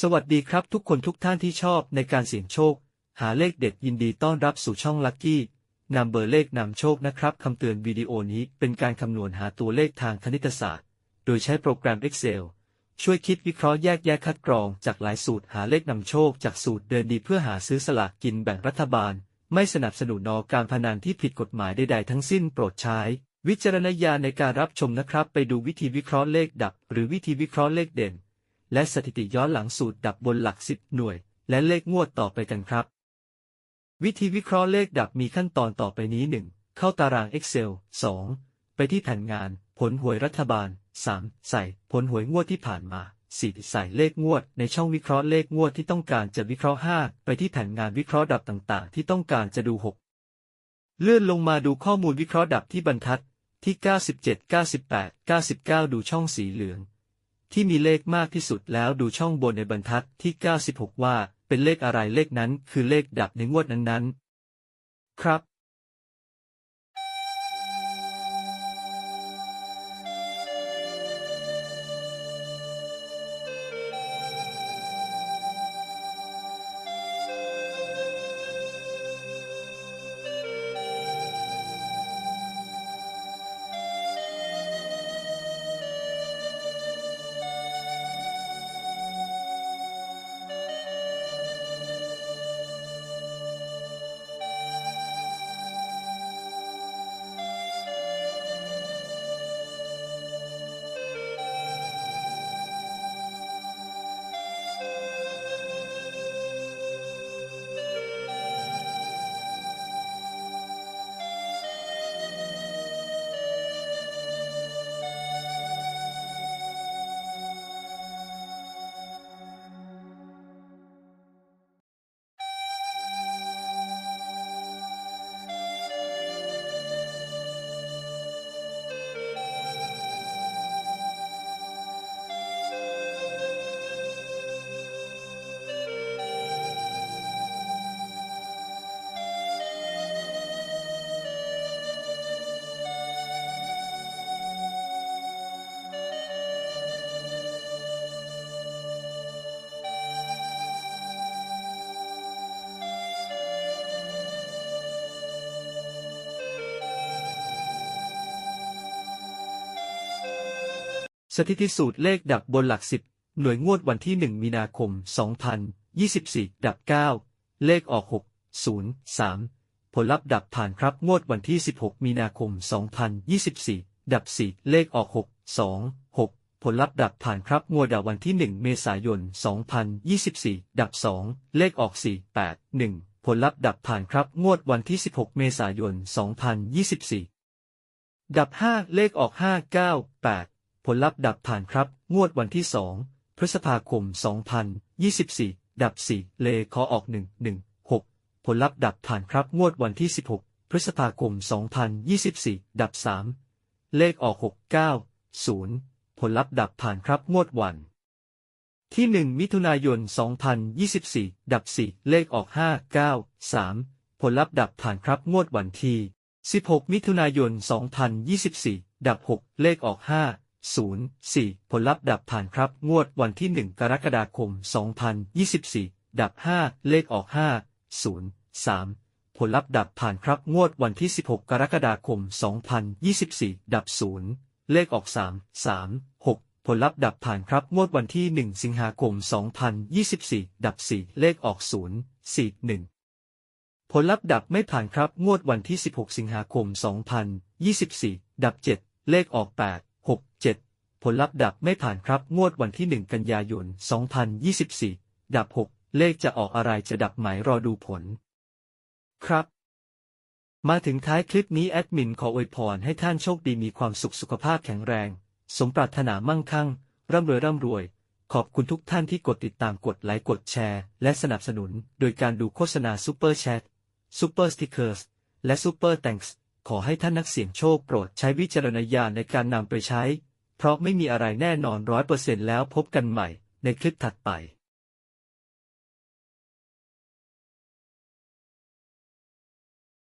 สวัสดีครับทุกคนทุกท่านที่ชอบในการเสี่ยงโชค หาเลขเด็ดยินดีต้อนรับสู่ช่องลัคกี้นำเบอร์เลขนำโชคนะครับคำเตือนวิดีโอนี้เป็นการคำนวณหาตัวเลขทางคณิตศาสตร์ โดยใช้โปรแกรม Excel ช่วยคิดวิเคราะห์แยกแยะคัดกรองจากหลายสูตรหาเลขนำโชคจากสูตรเดินดีเพื่อหาซื้อสลากกินแบ่งรัฐบาล ไม่สนับสนุนนอการพนันที่ผิดกฎหมายใดๆทั้งสิ้นโปรดใช้ วิจารณญาณในการรับชมนะครับ ไปดูวิธีวิเคราะห์เลขดับ หรือวิธีวิเคราะห์เลขเด่น และสถิติย้อนหลังสูตรดับบนหลักสิบหน่วย และเลขงวดต่อไปกันครับ วิธีวิเคราะห์เลขดับมีขั้นตอนต่อไปนี้ 1. เข้าตาราง Excel 2. ไปที่แผนงาน ผลหวยรัฐบาล 3. ใส่ผลหวยงวดที่ผ่านมา 4. ใส่เลขงวด ในช่องวิเคราะห์เลขงวดที่ต้องการจะวิเคราะห์ 5. ไปที่แผนงานวิเคราะห์ดับต่างๆ ที่ต้องการจะดู 6. เลื่อนลงมาดูข้อมูลวิเคราะห์ดับที่บรรทัดที่ 97 98 99 ดูช่องสีเหลือง ที่มีเลขมากที่สุดแล้วดูช่องบนในบรรทัดที่ 96 ว่า เป็นเลขอะไรเลขนั้นคือเลขดับในงวดนั้นๆ ครับ สถิติสูตรเลขดับบนหลักสิบหน่วยงวดวันที่ 1 มีนาคม 2024 ดับ 9 เลขออก 6 0 3 ผลลัพธ์ดับผ่านครับงวดวันที่ 16 มีนาคม 2024 ดับ 4 เลขออก 6 2 6 ผลลัพธ์ดับผ่านครับงวดววันที่ 1 เมษายน 2024 ดับ 2 เลขออก 4 8 1 ผลลัพธ์ดับผ่านครับงวดวันที่ 16 เมษายน 2024 ดับ 5 เลขออก 5 9 8 ผลลัพธ์ดับผ่านครับ งวดวันที่2พฤษภาคม 2024 ดับ 4 เลขอออก 1 1 6 ผลลัพธ์ดับผ่านครับ งวดวันที่ 16 พฤษภาคม 2024 ดับ 3 เลขออก 6 9 0 ผลลัพธ์ดับผ่านครับ งวดวัน ที่ 1 มิถุนายน 2024 ดับ 4 เลขออก 5 9 3 ผลลัพธ์ดับผ่านครับ งวดวันที่ 16 มิถุนายน 2024 ดับ 6 เลขออก 5 0 4 ผลลัพธ์ดับผ่านครับ งวดวันที่ 1 กรกฎาคม 2024 ดับ 5 เลขออก 5 0 3 ผลลัพธ์ดับผ่านครับ งวดวันที่ 16 กรกฎาคม 2024 ดับ 0 เลขออก 3 3 6 ผลลัพธ์ดับผ่านครับ งวดวันที่ 1 สิงหาคม 2024 ดับ 4 เลขออก 0 4 1ผลลัพธ์ดับไม่ผ่านครับ งวดวันที่ 16 สิงหาคม 2024 ดับ 7 เลขออก 8 6 7 ผลลัพธ์ดับไม่ผ่านครับ งวดวันที่ 1 กันยายน 2024 ดับ 6 เลขจะออกอะไรจะดับไหมรอดูผล ครับ มาถึงท้ายคลิปนี้แอดมินขออวยพรให้ท่านโชคดีมีความสุขสุขภาพแข็งแรง สมปรารถนามั่งคั่ง ร่ำรวยร่ำรวย ขอบคุณทุกท่านที่กดติดตามกดไลค์กดแชร์ และสนับสนุน โดยการดูโฆษณาซูเปอร์แชทซูเปอร์สติกเกอร์สและซูเปอร์แตงส์ ขอให้ท่านนักเสี่ยงโชคโปรดใช้วิจารณญาณในการนำไปใช้ เพราะไม่มีอะไรแน่นอนร้อยเปอร์เซ็นต์แล้วพบกันใหม่ในคลิปถัดไป